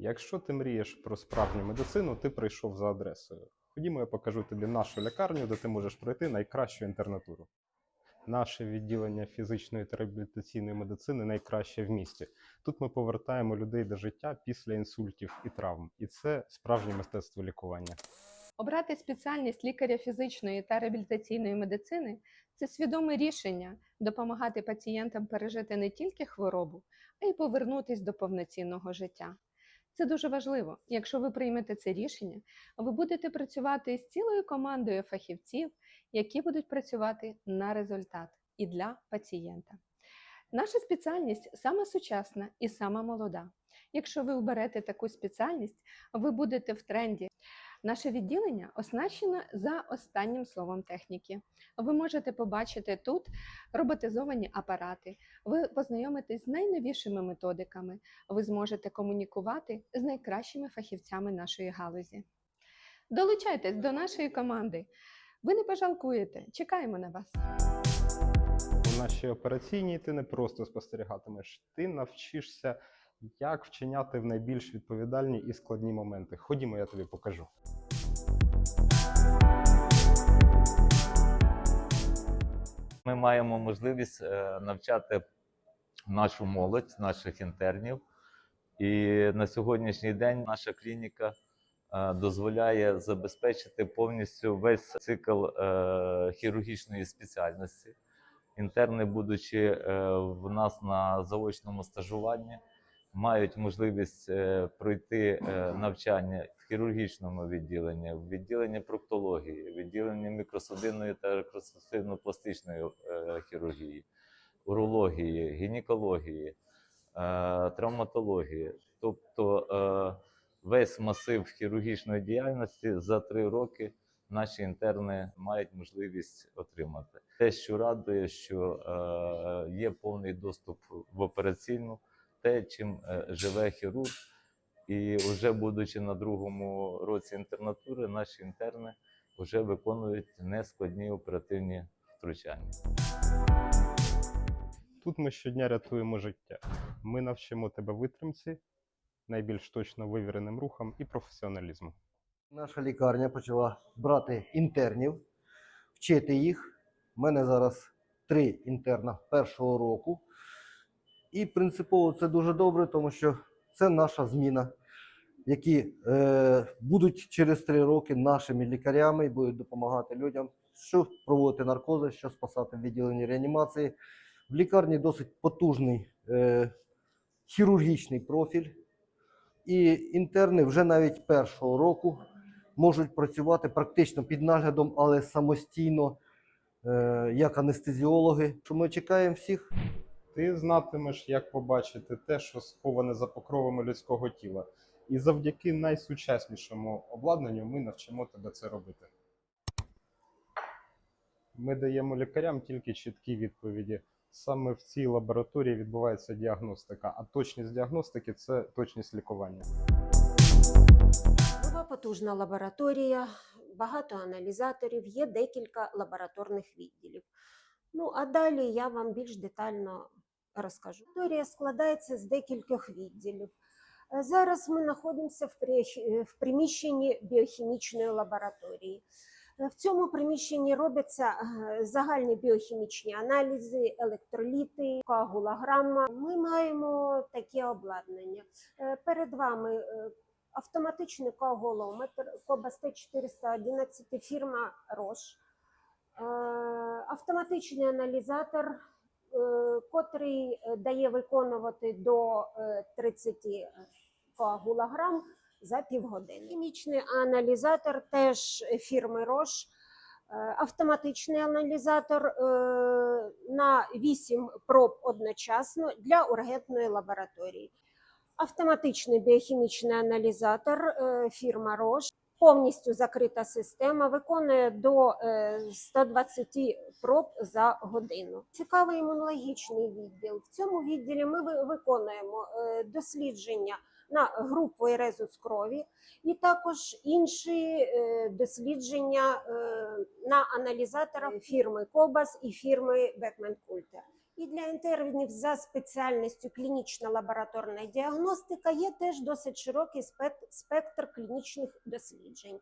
Якщо ти мрієш про справжню медицину, ти прийшов за адресою. Ходімо, я покажу тобі нашу лікарню, де ти можеш пройти найкращу інтернатуру. Наше відділення фізичної та реабілітаційної медицини найкраще в місті. Тут ми повертаємо людей до життя після інсультів і травм, і це справжнє мистецтво лікування. Обрати спеціальність лікаря фізичної та реабілітаційної медицини це свідоме рішення допомагати пацієнтам пережити не тільки хворобу, а й повернутись до повноцінного життя. Це дуже важливо. Якщо ви приймете це рішення, ви будете працювати з цілою командою фахівців, які будуть працювати на результат і для пацієнта. Наша спеціальність сама сучасна і сама молода. Якщо ви оберете таку спеціальність, ви будете в тренді. Наше відділення оснащено за останнім словом техніки. Ви можете побачити тут роботизовані апарати, ви познайомитесь з найновішими методиками, ви зможете комунікувати з найкращими фахівцями нашої галузі. Долучайтесь до нашої команди. Ви не пожалкуєте. Чекаємо на вас. У нашій операційній ти не просто спостерігатимеш, ти навчишся, як вчиняти в найбільш відповідальні і складні моменти. Ходімо, я тобі покажу. Ми маємо можливість е, навчати нашу молодь, наших інтернів. І на сьогоднішній день наша клініка е, дозволяє забезпечити повністю весь цикл е, хірургічної спеціальності. Інтерни, будучи в нас на заочному стажуванні, мають можливість е, пройти е, навчання в хірургічному відділенні, в відділенні проктології, в відділенні мікросудинної та реконструктивно-пластичної е, хірургії, урології, гінекології, травматології. Тобто весь масив хірургічної діяльності за три роки наші інтерни мають можливість отримати. Те, що радує, що е, є повний доступ в операційну, те, чим е, живе хірург. І вже будучи на другому році інтернатури, наші інтерни вже виконують нескладні оперативні втручання. Тут ми щодня рятуємо життя. Ми навчимо тебе витримці, найбільш точно вивіреним рухам і професіоналізму. Наша лікарня почала брати інтернів, вчити їх. У мене зараз три інтерна першого року. І принципово це дуже добре, тому що це наша зміна, які е, будуть через три роки нашими лікарями і будуть допомагати людям, що проводити наркози, що спасати в відділенні реанімації. В лікарні досить потужний е, хірургічний профіль. І інтерни вже навіть першого року можуть працювати практично під наглядом, але самостійно, е, як анестезіологи. Що ми чекаємо всіх Ти знатимеш, як побачити те, що сховане за покровами людського тіла. І завдяки найсучаснішому обладнанню ми навчимо тебе це робити. Ми даємо лікарям тільки чіткі відповіді. Саме в цій лабораторії відбувається діагностика, а точність діагностики це точність лікування. Нова потужна лабораторія, багато аналізаторів, є декілька лабораторних відділів. Ну а далі я вам більш детально розкажу. Лабораторія складається з декількох відділів. Е, Зараз ми знаходимося в приміщенні біохімічної лабораторії. Е, В цьому приміщенні робляться е, загальні біохімічні аналізи, електроліти, коагулограма. Ми маємо таке обладнання. Е, Перед вами е, автоматичний коагулометр Кобас Т411 фірма Рош, автоматичний аналізатор, котрий е, дає виконувати до е, 30 коагулограм за півгодини. Хімічний аналізатор теж фірми. Е, Автоматичний аналізатор е, на 8 проб одночасно для ургентної лабораторії автоматичний біохімічний аналізатор е, фірма Рош. Повністю закрита система, виконує до е, 120 проб за годину. Цікавий імунологічний відділ. В цьому відділі ми ви- виконуємо е, дослідження на групу ерезус крові і також інші е, дослідження е, на аналізаторах фірми Кобас і фірми Бекмен Культер. І для інтернів за спеціальністю клінічна лабораторна діагностика є теж досить широкий спектр клінічних досліджень.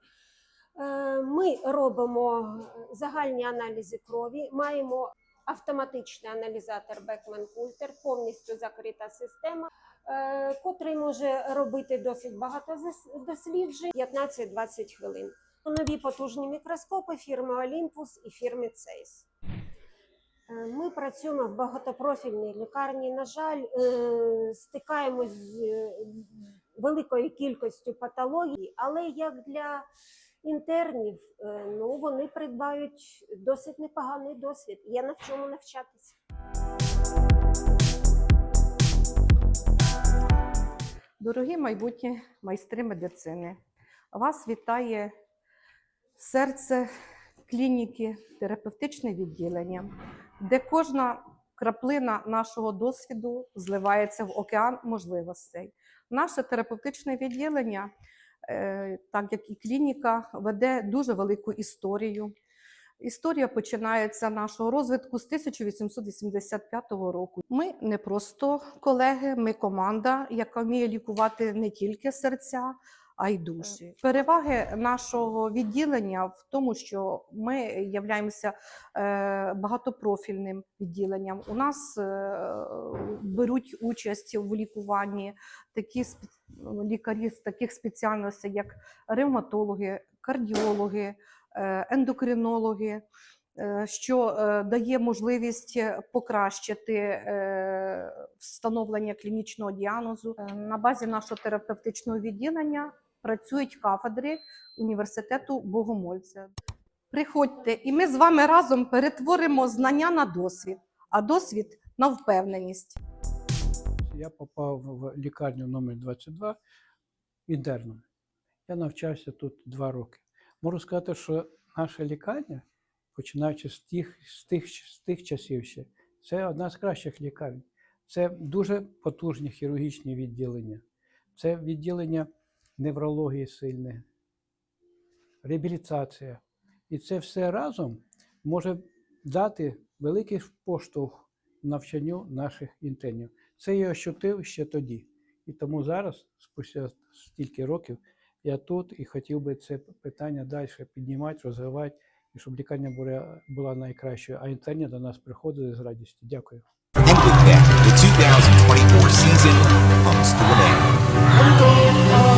Е, Ми робимо загальні аналізи крові, маємо автоматичний аналізатор Beckman Coulter, повністю закрита система, е, котрий може робити досить багато досліджень 15-20 хвилин. Нові потужні мікроскопи фірми Olympus і фірми Zeiss. Е, Ми працюємо в багатопрофільній лікарні. На жаль, е, стикаємось з е, великою кількістю патологій, але як для інтернів, ну вони придбають досить непоганий досвід. Є на чому навчатися. Дорогі майбутні майстри медицини, вас вітає серце клініки, терапевтичне відділення, де кожна краплина нашого досвіду зливається в океан можливостей. Наше терапевтичне відділення, е, так як і клініка, веде дуже велику історію. Історія починається нашого розвитку з 1885 року. Ми не просто колеги, ми команда, яка вміє лікувати не тільки серця, а й. Переваги нашого відділення в тому, що ми являємося е, багатопрофільним відділенням. У нас е, беруть участь в лікуванні такі лікарі з таких спеціальностей, як ревматологи, кардіологи, е, ендокринологи, е, що е, дає можливість покращити е, встановлення клінічного діагнозу. Е, На базі нашого терапевтичного відділення працюють кафедри університету Богомольця. Приходьте, і ми з вами разом перетворимо знання на досвід, а досвід на впевненість. Я попав в лікарню номер 22 інтерном. Я навчався тут два роки. Можу сказати, що наша лікарня, починаючи з тих, з тих, з тих часів ще, це одна з кращих лікарень. Це дуже потужні хірургічні відділення. Це відділення неврології сильне, реабілітація. І це все разом може дати великий поштовх навчанню наших інтернів. Це я ощутив ще тоді. І тому зараз, спустя стільки років, я тут і хотів би це питання далі піднімати, розвивати, і щоб лікарня була, найкращою, а інтерні до нас приходили з радістю. Дякую. The 2024 season comes to an end.